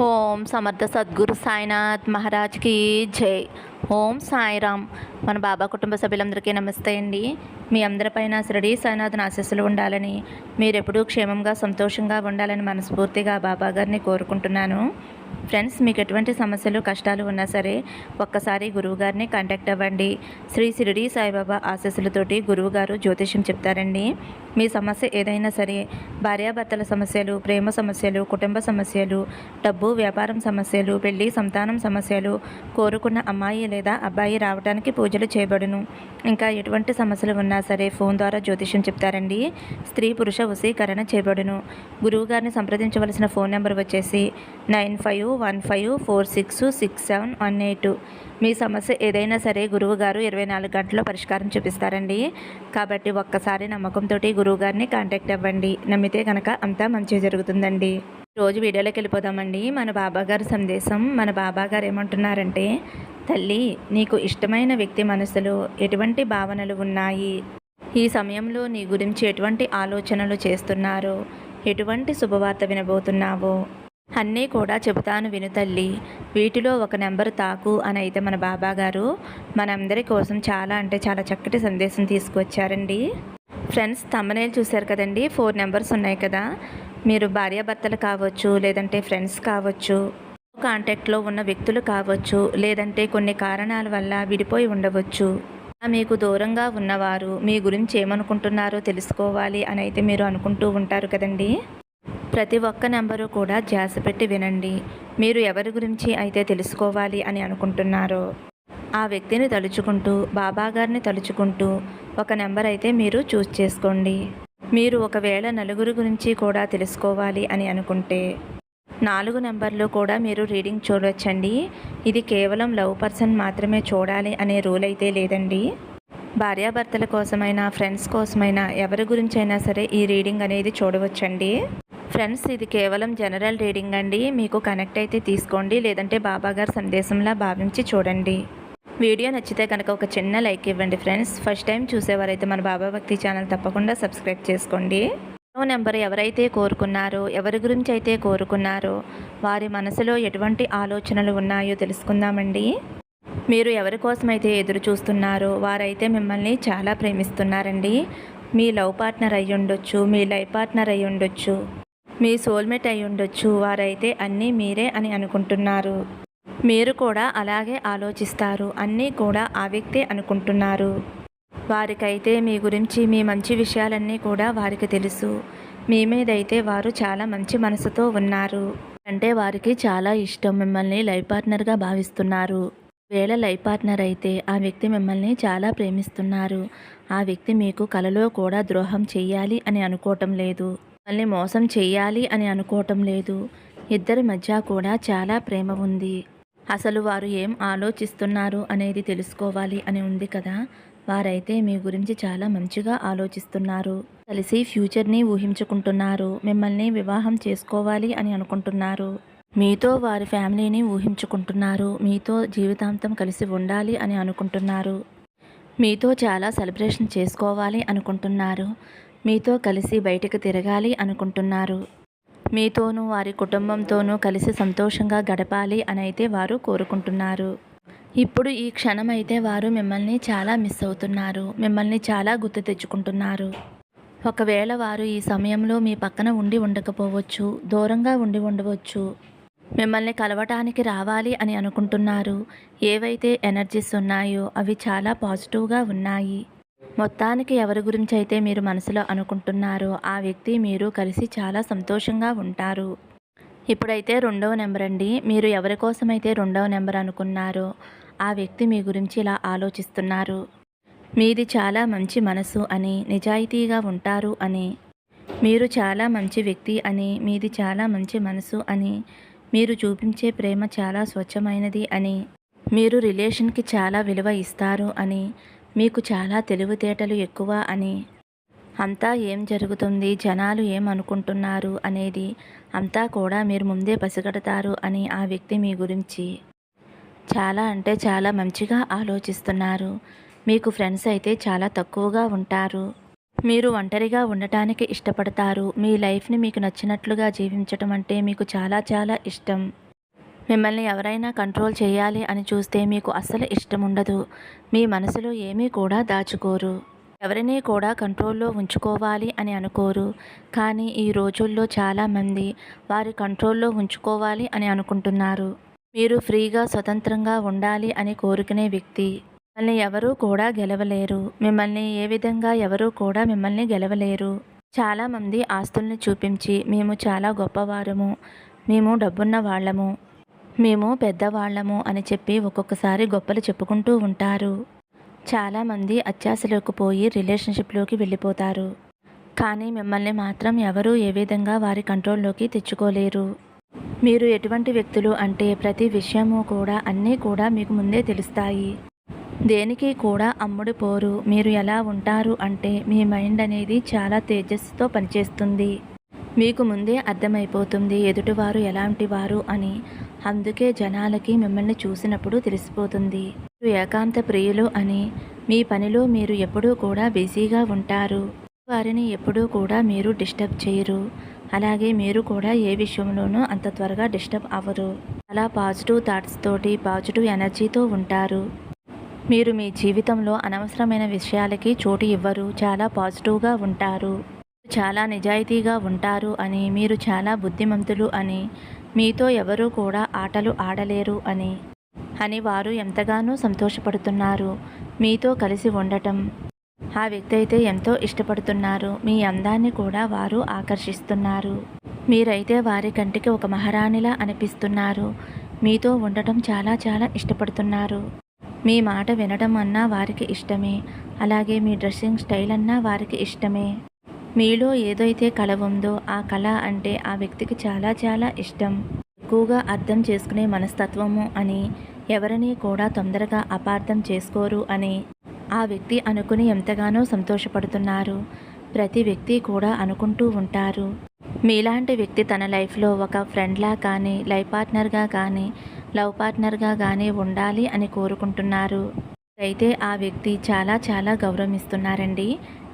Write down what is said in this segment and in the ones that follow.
ఓం సమర్థ సద్గురు సాయినాథ్ మహారాజ్కి జై. ఓం సాయిరామ్. మన బాబా కుటుంబ సభ్యులందరికీ నమస్తే అండి. మీ అందరిపైన శిరడీ సాయినాథ్ని ఆశస్సులు ఉండాలని మీరెప్పుడూ క్షేమంగా సంతోషంగా ఉండాలని మనస్ఫూర్తిగా బాబా గారిని కోరుకుంటున్నాను. ఫ్రెండ్స్ మీకు ఎటువంటి సమస్యలు కష్టాలు ఉన్నా సరే ఒక్కసారి గురువుగారిని కాంటాక్ట్ అవ్వండి. శ్రీ సిరిడి సాయిబాబా ఆశీస్సులతోటి గురువుగారు జ్యోతిష్యం చెప్తారండి. మీ సమస్య ఏదైనా సరే భార్యాభర్తల సమస్యలు ప్రేమ సమస్యలు కుటుంబ సమస్యలు డబ్బు వ్యాపారం సమస్యలు పెళ్ళి సంతానం సమస్యలు కోరుకున్న అమ్మాయి లేదా అబ్బాయి రావడానికి పూజలు చేయబడును. ఇంకా ఎటువంటి సమస్యలు ఉన్నా సరే ఫోన్ ద్వారా జ్యోతిష్యం చెప్తారండి. స్త్రీ పురుష వశీకరణ చేయబడును. గురువుగారిని సంప్రదించవలసిన ఫోన్ నెంబర్ వచ్చేసి nine five one five four six six seven one eight మీ సమస్య ఏదైనా సరే గురువు గారు ఇరవై నాలుగు గంటల్లో పరిష్కారం చూపిస్తారండి. కాబట్టి ఒక్కసారి నమ్మకంతో గురువు గారిని కాంటాక్ట్ అవ్వండి. నమ్మితే కనుక అంతా మంచి జరుగుతుందండి. రోజు వీడియోలోకి వెళ్ళిపోదామండి. మన బాబాగారు సందేశం మన బాబా గారు ఏమంటున్నారంటే తల్లి నీకు ఇష్టమైన వ్యక్తి మనసులో ఎటువంటి భావనలు ఉన్నాయి? ఈ సమయంలో నీ గురించి ఎటువంటి ఆలోచనలు చేస్తున్నారో? ఎటువంటి శుభవార్త వినబోతున్నావో? అన్నీ కూడా చెబుతాను విను తల్లి. వీటిలో ఒక నెంబర్ తాకు అని అయితే మన బాబా గారు మనందరి కోసం చాలా అంటే చాలా చక్కటి సందేశం తీసుకువచ్చారండి ఫ్రెండ్స్ తమ్మనేలు చూశారు కదండి? ఫోర్ నెంబర్స్ ఉన్నాయి కదా. మీరు భార్యాభర్తలు కావచ్చు లేదంటే ఫ్రెండ్స్ కావచ్చు కాంటాక్ట్లో ఉన్న వ్యక్తులు కావచ్చు లేదంటే కొన్ని కారణాల వల్ల విడిపోయి ఉండవచ్చు. మీకు దూరంగా ఉన్నవారు మీ గురించి ఏమనుకుంటున్నారో తెలుసుకోవాలి అని అయితే మీరు అనుకుంటూ ఉంటారు కదండి. ప్రతి ఒక్క నెంబరు కూడా ధ్యాస పెట్టి వినండి. మీరు ఎవరి గురించి అయితే తెలుసుకోవాలి అని అనుకుంటున్నారో ఆ వ్యక్తిని తలుచుకుంటూ బాబా గారిని తలుచుకుంటూ ఒక నెంబర్ అయితే మీరు చూస్ చేసుకోండి. మీరు ఒకవేళ నలుగురు గురించి కూడా తెలుసుకోవాలి అని అనుకుంటే నాలుగు నెంబర్లు కూడా మీరు రీడింగ్ చూడవచ్చండి ఇది కేవలం లవ్ పర్సన్ మాత్రమే చూడాలి అనే రూల్ అయితే లేదండి. భార్యాభర్తల కోసమైనా ఫ్రెండ్స్ కోసమైనా ఎవరి గురించి అయినా సరే ఈ రీడింగ్ అనేది చూడవచ్చండి. ఫ్రెండ్స్ ఇది కేవలం జనరల్ రీడింగ్ అండి. మీకు కనెక్ట్ అయితే తీసుకోండి. లేదంటే బాబాగారి సందేశంలా భావించి చూడండి. వీడియో నచ్చితే కనుక ఒక చిన్న లైక్ ఇవ్వండి ఫ్రెండ్స్. ఫస్ట్ టైం చూసేవారైతే మన బాబా భక్తి ఛానల్ తప్పకుండా సబ్స్క్రైబ్ చేసుకోండి. ఫోన్ నెంబర్ ఎవరైతే కోరుకున్నారో ఎవరి గురించి అయితే కోరుకున్నారో వారి మనసులో ఎటువంటి ఆలోచనలు ఉన్నాయో తెలుసుకుందామండి. మీరు ఎవరి కోసమైతే ఎదురు చూస్తున్నారో వారైతే మిమ్మల్ని చాలా ప్రేమిస్తున్నారండి. మీ లవ్ పార్ట్నర్ అయ్యుండొచ్చు మీ లైఫ్ పార్ట్నర్ అయ్యుండొచ్చు. మీ సోల్మేట్ అయి ఉండొచ్చు వారైతే అన్నీ మీరే అని అనుకుంటున్నారు. మీరు కూడా అలాగే ఆలోచిస్తారు అన్నీ కూడా ఆ వ్యక్తే అనుకుంటున్నారు. వారికైతే మీ గురించి మీ మంచి విషయాలన్నీ కూడా వారికి తెలుసు. మీ మీదైతే వారు చాలా మంచి మనసుతో ఉన్నారు. అంటే వారికి చాలా ఇష్టం మిమ్మల్ని లైఫ్ పార్ట్నర్గా భావిస్తున్నారు. వేళ లైఫ్ పార్ట్నర్ అయితే ఆ వ్యక్తి మిమ్మల్ని చాలా ప్రేమిస్తున్నారు. ఆ వ్యక్తి మీకు కలలో కూడా ద్రోహం చేయాలి అని అనుకోవటం లేదు. మిమ్మల్ని మోసం చేయాలి అని అనుకోవటం లేదు. ఇద్దరి మధ్య కూడా చాలా ప్రేమ ఉంది. అసలు వారు ఏం ఆలోచిస్తున్నారు అనేది తెలుసుకోవాలి అని ఉంది కదా. వారైతే మీ గురించి చాలా మంచిగా ఆలోచిస్తున్నారు. కలిసి ఫ్యూచర్ని ఊహించుకుంటున్నారు. మిమ్మల్ని వివాహం చేసుకోవాలి అని అనుకుంటున్నారు. మీతో వారి ఫ్యామిలీని ఊహించుకుంటున్నారు. మీతో జీవితాంతం కలిసి ఉండాలి అని అనుకుంటున్నారు. మీతో చాలా సెలబ్రేషన్ చేసుకోవాలి అనుకుంటున్నారు. మీతో కలిసి బయటకు తిరగాలి అనుకుంటున్నారు. మీతోనూ వారి కుటుంబంతోనూ కలిసి సంతోషంగా గడపాలి అని అయితే వారు కోరుకుంటున్నారు. ఇప్పుడు ఈ క్షణం అయితే వారు మిమ్మల్ని చాలా మిస్ అవుతున్నారు. మిమ్మల్ని చాలా గుర్తు తెచ్చుకుంటున్నారు. ఒకవేళ వారు ఈ సమయంలో మీ పక్కన ఉండి ఉండకపోవచ్చు దూరంగా ఉండి ఉండవచ్చు. మిమ్మల్ని కలవటానికి రావాలి అని అనుకుంటున్నారు. ఏవైతే ఎనర్జీస్ ఉన్నాయో అవి చాలా పాజిటివ్గా ఉన్నాయి. మొత్తానికి ఎవరి గురించి అయితే మీరు మనసులో అనుకుంటున్నారో ఆ వ్యక్తి మీరు కలిసి చాలా సంతోషంగా ఉంటారు. ఇప్పుడైతే రెండవ నెంబర్ అండి. మీరు ఎవరి కోసమైతే రెండవ నెంబర్ అనుకున్నారో ఆ వ్యక్తి మీ గురించి ఇలా ఆలోచిస్తున్నారు. మీది చాలా మంచి మనసు అని నిజాయితీగా ఉంటారు అని మీరు చాలా మంచి వ్యక్తి అని మీది చాలా మంచి మనసు అని మీరు చూపించే ప్రేమ చాలా స్వచ్ఛమైనది అని మీరు రిలేషన్కి చాలా విలువ ఇస్తారు అని మీకు చాలా తెలివితేటలు ఎక్కువ అని. అంతా ఏం జరుగుతుంది? జనాలు ఏమనుకుంటున్నారు అనేది అంతా కూడా మీరు ముందే పసిగడతారు అని ఆ వ్యక్తి మీ గురించి చాలా అంటే చాలా మంచిగా ఆలోచిస్తున్నారు. మీకు ఫ్రెండ్స్ అయితే చాలా తక్కువగా ఉంటారు. మీరు ఒంటరిగా ఉండటానికి ఇష్టపడతారు. మీ లైఫ్ని మీకు నచ్చినట్లుగా జీవించటం అంటే మీకు చాలా చాలా ఇష్టం. మిమ్మల్ని ఎవరైనా కంట్రోల్ చేయాలి అని చూస్తే మీకు అస్సలు ఇష్టం ఉండదు మీ మనసులో ఏమీ కూడా దాచుకోరు. ఎవరిని కూడా కంట్రోల్లో ఉంచుకోవాలి అని అనుకోరు. కానీ ఈ రోజుల్లో చాలామంది వారి కంట్రోల్లో ఉంచుకోవాలి అని అనుకుంటున్నారు. మీరు ఫ్రీగా స్వతంత్రంగా ఉండాలి అని కోరుకునే వ్యక్తి. మిమ్మల్ని ఎవరూ కూడా గెలవలేరు. మిమ్మల్ని ఏ విధంగా ఎవరూ కూడా మిమ్మల్ని గెలవలేరు. చాలామంది ఆస్తుల్ని చూపించి మేము చాలా గొప్పవారము. మేము డబ్బున్న వాళ్ళము. మేము పెద్దవాళ్ళము అని చెప్పి ఒక్కొక్కసారి గొప్పలు చెప్పుకుంటూ ఉంటారు. చాలామంది అత్యాశలోకి పోయి రిలేషన్షిప్లోకి వెళ్ళిపోతారు. కానీ మిమ్మల్ని మాత్రం ఎవరూ ఏ విధంగా వారి కంట్రోల్లోకి తెచ్చుకోలేరు. మీరు ఎటువంటి వ్యక్తులు అంటే ప్రతి విషయము కూడా అన్నీ కూడా మీకు ముందే తెలుస్తాయి. దేనికి కూడా అమ్ముడు పోరు. మీరు ఎలా ఉంటారు అంటే మీ మైండ్ అనేది చాలా తేజస్సుతో పనిచేస్తుంది. మీకు ముందే అర్థమైపోతుంది ఎదుటివారు ఎలాంటి వారు అని. అందుకే జనాలకి మిమ్మల్ని చూసినప్పుడు తెలిసిపోతుంది. మీరు ఏకాంత ప్రియులు అని మీ పనిలో మీరు ఎప్పుడూ కూడా బిజీగా ఉంటారు. వారిని ఎప్పుడూ కూడా మీరు డిస్టర్బ్ చేయరు. అలాగే మీరు కూడా ఏ విషయంలోనూ అంత త్వరగా డిస్టర్బ్ అవ్వరు. అలా పాజిటివ్ థాట్స్ తోటి పాజిటివ్ ఎనర్జీతో ఉంటారు. మీరు మీ జీవితంలో అనవసరమైన విషయాలకి చోటు ఇవ్వరు. చాలా పాజిటివ్గా ఉంటారు. చాలా నిజాయితీగా ఉంటారు అని మీరు చాలా బుద్ధిమంతులు అని మీతో ఎవరూ కూడా ఆటలు ఆడలేరు అని. అని వారు ఎంతగానో సంతోషపడుతున్నారు. మీతో కలిసి ఉండటం. ఆ వ్యక్తి అయితే ఎంతో ఇష్టపడుతున్నారు. మీ అందాన్ని కూడా వారు ఆకర్షిస్తున్నారు. మీరైతే వారి కంటికి ఒక మహారాణిలా అనిపిస్తున్నారు. మీతో ఉండటం చాలా చాలా ఇష్టపడుతున్నారు. మీ మాట వినడం అన్నా వారికి ఇష్టమే. అలాగే మీ డ్రెస్సింగ్ స్టైల్ అన్నా వారికి ఇష్టమే. మీలో ఏదైతే కళ ఉందో ఆ కళ అంటే ఆ వ్యక్తికి చాలా చాలా ఇష్టం. ఎక్కువగా అర్థం చేసుకునే మనస్తత్వము అని ఎవరిని కూడా తొందరగా అపార్థం చేసుకోరు అని ఆ వ్యక్తి అనుకుని ఎంతగానో సంతోషపడుతున్నారు. ప్రతి వ్యక్తి కూడా అనుకుంటూ ఉంటారు. మీలాంటి వ్యక్తి తన లైఫ్లో ఒక ఫ్రెండ్లా కానీ లైఫ్ పార్ట్నర్గా కానీ లవ్ పార్ట్నర్గా కానీ ఉండాలి అని కోరుకుంటున్నారు. అయితే ఆ వ్యక్తి చాలా చాలా గౌరవిస్తున్నారండి.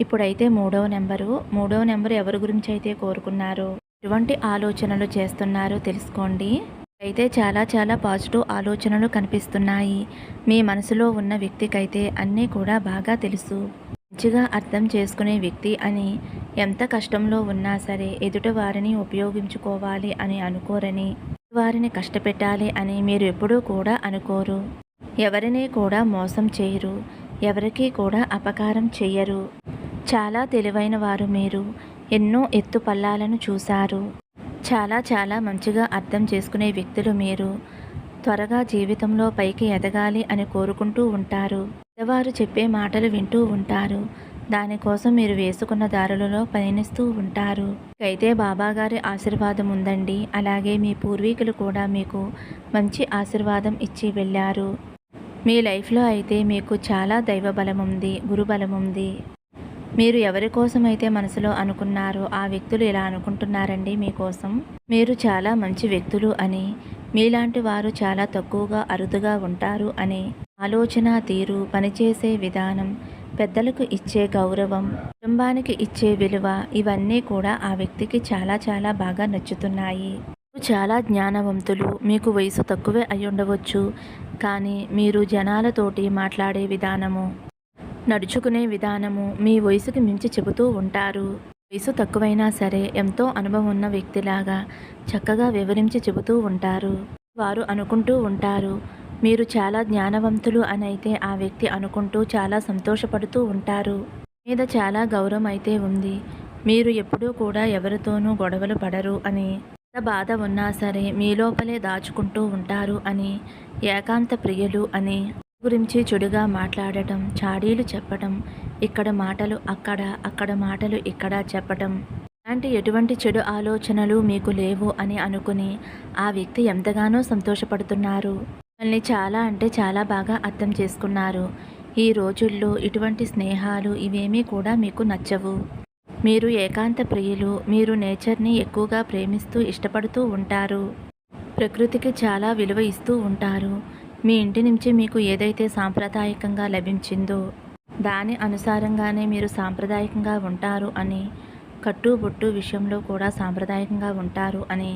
ఇప్పుడైతే మూడవ నెంబరు. మూడవ నెంబర్ ఎవరి గురించి అయితే కోరుకున్నారో? ఎటువంటి ఆలోచనలు చేస్తున్నారో తెలుసుకోండి. అయితే చాలా చాలా పాజిటివ్ ఆలోచనలు కనిపిస్తున్నాయి. మీ మనసులో ఉన్న వ్యక్తికైతే అన్నీ కూడా బాగా తెలుసు. మంచిగా అర్థం చేసుకునే వ్యక్తి అని ఎంత కష్టంలో ఉన్నా సరే ఎదుట వారిని ఉపయోగించుకోవాలి అని అనుకోరని వారిని కష్టపెట్టాలి అని మీరు ఎప్పుడూ కూడా అనుకోరు. ఎవరిని కూడా మోసం చేయరు. ఎవరికీ కూడా అపకారం చెయ్యరు. చాలా తెలివైన వారు మీరు. ఎన్నో ఎత్తు పల్లాలను చూశారు. చాలా చాలా మంచిగా అర్థం చేసుకునే వ్యక్తులు మీరు. త్వరగా జీవితంలో పైకి ఎదగాలి అని కోరుకుంటూ ఉంటారు. పెద్దవారు చెప్పే మాటలు వింటూ ఉంటారు. దానికోసం మీరు వేసుకున్న దారులలో పయనిస్తూ ఉంటారు. అయితే బాబాగారి ఆశీర్వాదం ఉందండి. అలాగే మీ పూర్వీకులు కూడా మీకు మంచి ఆశీర్వాదం ఇచ్చి వెళ్ళారు. మీ లైఫ్లో అయితే మీకు చాలా దైవ బలం ఉంది గురుబలం ఉంది మీరు ఎవరి కోసం అయితే మనసులో అనుకున్నారో ఆ వ్యక్తులు ఇలా అనుకుంటున్నారండి మీకోసం. మీరు చాలా మంచి వ్యక్తులు అని మీలాంటి వారు చాలా తక్కువగా అరుదుగా ఉంటారు అని ఆలోచన తీరు పనిచేసే విధానం పెద్దలకు ఇచ్చే గౌరవం కుటుంబానికి ఇచ్చే విలువ ఇవన్నీ కూడా ఆ వ్యక్తికి చాలా చాలా బాగా నచ్చుతున్నాయి. చాలా జ్ఞానవంతులు మీకు వయసు తక్కువే అయి ఉండవచ్చు కానీ మీరు జనాలతోటి మాట్లాడే విధానము నడుచుకునే విధానము మీ వయసుకి మించి చెబుతూ ఉంటారు. వయసు తక్కువైనా సరే ఎంతో అనుభవం ఉన్న వ్యక్తిలాగా చక్కగా వివరించి చెబుతూ ఉంటారు. వారు అనుకుంటూ ఉంటారు. మీరు చాలా జ్ఞానవంతులు అని అయితే ఆ వ్యక్తి అనుకుంటూ చాలా సంతోషపడుతూ ఉంటారు. మీద చాలా గౌరవం అయితే ఉంది. మీరు ఎప్పుడూ కూడా ఎవరితోనూ గొడవలు పడరు అని ఎంత బాధ ఉన్నా సరే మీ లోపలే దాచుకుంటూ ఉంటారు అని ఏకాంత ప్రియులు అని గురించి చెడుగా మాట్లాడటం చాడీలు చెప్పటం ఇక్కడ మాటలు అక్కడ అక్కడ మాటలు ఇక్కడ చెప్పటం. అలాంటి ఎటువంటి చెడు ఆలోచనలు మీకు లేవు అని అనుకుని ఆ వ్యక్తి ఎంతగానో సంతోషపడుతున్నారు. మిమ్మల్ని చాలా అంటే చాలా బాగా అర్థం చేసుకున్నారు. ఈ రోజుల్లో ఇటువంటి స్నేహాలు ఇవేమీ కూడా మీకు నచ్చవు. మీరు ఏకాంత ప్రియులు మీరు నేచర్ని ఎక్కువగా ప్రేమిస్తూ ఇష్టపడుతూ ఉంటారు. ప్రకృతికి చాలా విలువ ఇస్తూ ఉంటారు. మీ ఇంటి నుంచి మీకు ఏదైతే సాంప్రదాయకంగా లభించిందో దాని అనుసారంగానే మీరు సాంప్రదాయకంగా ఉంటారు అని కట్టుబొట్టు విషయంలో కూడా సాంప్రదాయకంగా ఉంటారు అని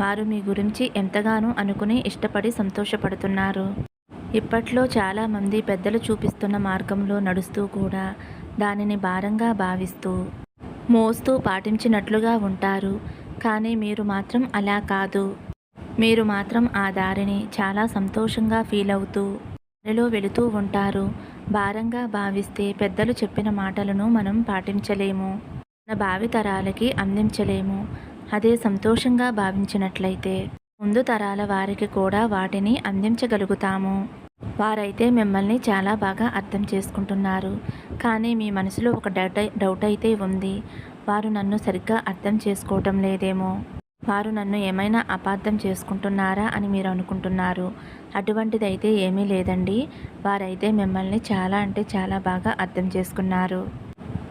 వారు మీ గురించి ఎంతగానో అనుకుని ఇష్టపడి సంతోషపడుతున్నారు. ఇప్పట్లో చాలామంది పెద్దలు చూపిస్తున్న మార్గంలో నడుస్తూ కూడా దానిని భారంగా భావిస్తూ మోస్తూ పాటించినట్లుగా ఉంటారు. కానీ మీరు మాత్రం అలా కాదు. మీరు మాత్రం ఆ దారిని చాలా సంతోషంగా ఫీల్ అవుతూ దారిలో వెళుతూ ఉంటారు. భారంగా భావిస్తే పెద్దలు చెప్పిన మాటలను మనం పాటించలేము. మన భావితరాలకి అందించలేము. అదే సంతోషంగా భావించినట్లయితే ముందు తరాల వారికి కూడా వాటిని అందించగలుగుతాము. వారైతే మిమ్మల్ని చాలా బాగా అర్థం చేసుకుంటున్నారు. కానీ మీ మనసులో ఒక డౌట్ డౌట్ అయితే ఉంది. వారు నన్ను సరిగ్గా అర్థం చేసుకోవటం లేదేమో. వారు నన్ను ఏమైనా అపార్థం చేసుకుంటున్నారా అని మీరు అనుకుంటున్నారు. అటువంటిదైతే ఏమీ లేదండి. వారైతే మిమ్మల్ని చాలా అంటే చాలా బాగా అర్థం చేసుకున్నారు.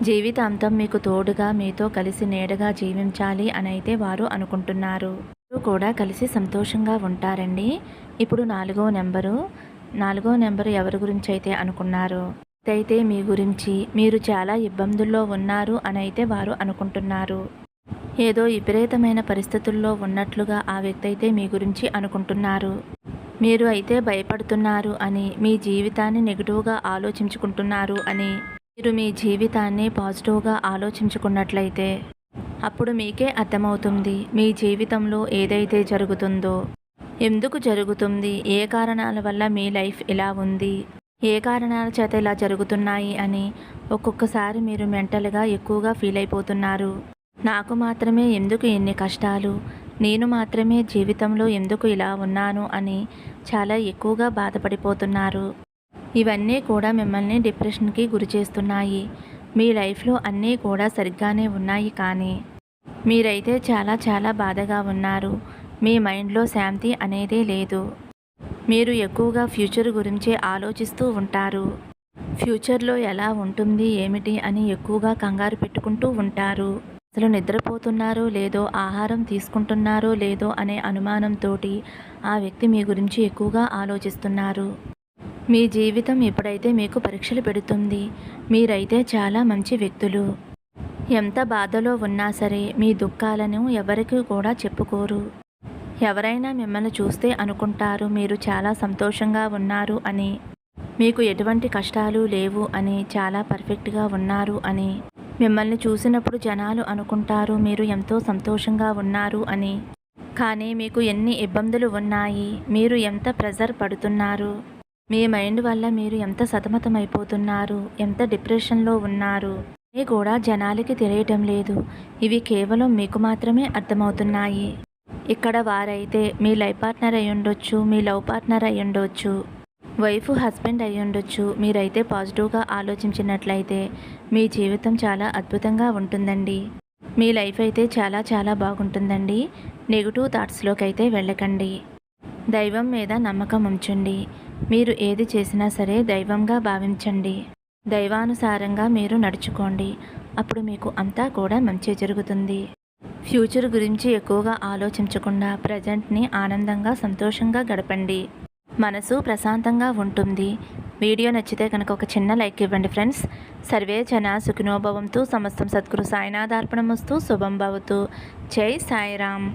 జీవితాంతం మీకు తోడుగా మీతో కలిసి నీడగా జీవించాలి అని అయితే వారు అనుకుంటున్నారు. మీరు కూడా కలిసి సంతోషంగా ఉంటారండి. ఇప్పుడు నాలుగో నెంబరు. నాలుగో నెంబరు ఎవరి గురించి అయితే అనుకున్నారు? అయితే మీ గురించి మీరు చాలా ఇబ్బందుల్లో ఉన్నారు అని అయితే వారు అనుకుంటున్నారు. ఏదో విపరీతమైన పరిస్థితుల్లో ఉన్నట్లుగా ఆ వ్యక్తి అయితే మీ గురించి అనుకుంటున్నారు. మీరు అయితే భయపడుతున్నారు అని మీ జీవితాన్ని నెగిటివ్గా ఆలోచించుకుంటున్నారు అని మీరు మీ జీవితాన్ని పాజిటివ్గా ఆలోచించుకున్నట్లయితే అప్పుడు మీకే అర్థమవుతుంది మీ జీవితంలో ఏదైతే జరుగుతుందో. ఎందుకు జరుగుతుంది? ఏ కారణాల వల్ల మీ లైఫ్ ఇలా ఉంది? ఏ కారణాల చేత ఇలా జరుగుతున్నాయి అని ఒక్కొక్కసారి మీరు మెంటల్గా ఎక్కువగా ఫీల్ అయిపోతున్నారు నాకు మాత్రమే ఎందుకు ఎన్ని కష్టాలు? నేను మాత్రమే జీవితంలో ఎందుకు ఇలా ఉన్నాను అని చాలా ఎక్కువగా బాధపడిపోతున్నారు. ఇవన్నీ కూడా మిమ్మల్ని డిప్రెషన్కి గురి చేస్తున్నాయి. మీ లైఫ్లో అన్నీ కూడా సరిగ్గానే ఉన్నాయి కానీ మీరైతే చాలా చాలా బాధగా ఉన్నారు. మీ మైండ్లో శాంతి అనేదే లేదు. మీరు ఎక్కువగా ఫ్యూచర్ గురించే ఆలోచిస్తూ ఉంటారు. ఫ్యూచర్లో ఎలా ఉంటుంది ఏమిటి అని ఎక్కువగా కంగారు పెట్టుకుంటూ ఉంటారు. అసలు నిద్రపోతున్నారో లేదో ఆహారం తీసుకుంటున్నారో లేదో అనే అనుమానంతో ఆ వ్యక్తి మీ గురించి ఎక్కువగా ఆలోచిస్తున్నారు. మీ జీవితం ఎప్పుడైతే మీకు పరీక్షలు పెడుతుంది మీరైతే చాలా మంచి వ్యక్తులు. ఎంత బాధలో ఉన్నా సరే మీ దుఃఖాలను ఎవరికి కూడా చెప్పుకోరు. ఎవరైనా మిమ్మల్ని చూస్తే అనుకుంటారు మీరు చాలా సంతోషంగా ఉన్నారు అని. మీకు ఎటువంటి కష్టాలు లేవు అని చాలా పర్ఫెక్ట్గా ఉన్నారు అని. మిమ్మల్ని చూసినప్పుడు జనాలు అనుకుంటారు మీరు ఎంతో సంతోషంగా ఉన్నారు అని. కానీ మీకు ఎన్ని ఇబ్బందులు ఉన్నాయి? మీరు ఎంత ప్రెజర్ పడుతున్నారు? మీ మైండ్ వల్ల మీరు ఎంత సతమతమైపోతున్నారు? ఎంత డిప్రెషన్లో ఉన్నారు? ఇవి కూడా జనాలకి తెలియటం లేదు. ఇవి కేవలం మీకు మాత్రమే అర్థమవుతున్నాయి. ఇక్కడ వారైతే మీ లైఫ్ పార్ట్నర్ అయి ఉండొచ్చు మీ లవ్ పార్ట్నర్ అయి ఉండొచ్చు వైఫ్ హస్బెండ్ అయి ఉండొచ్చు. మీరైతే పాజిటివ్గా ఆలోచించినట్లయితే మీ జీవితం చాలా అద్భుతంగా ఉంటుందండి. మీ లైఫ్ అయితే చాలా చాలా బాగుంటుందండి. నెగిటివ్ థాట్స్లోకి అయితే వెళ్ళకండి. దైవం మీద నమ్మకం ఉంచండి. మీరు ఏది చేసినా సరే దైవంగా భావించండి. దైవానుసారంగా మీరు నడుచుకోండి. అప్పుడు మీకు అంతా కూడా మంచి జరుగుతుంది. ఫ్యూచర్ గురించి ఎక్కువగా ఆలోచించకుండా ప్రజెంట్ని ఆనందంగా సంతోషంగా గడపండి. మనసు ప్రశాంతంగా ఉంటుంది. వీడియో నచ్చితే కనుక ఒక చిన్న లైక్ ఇవ్వండి ఫ్రెండ్స్. సర్వే జన సుఖినోభవంతో సమస్తం సద్గురు సాయినాథార్పణమస్తు శుభం భవతు. జై సాయిరామ్.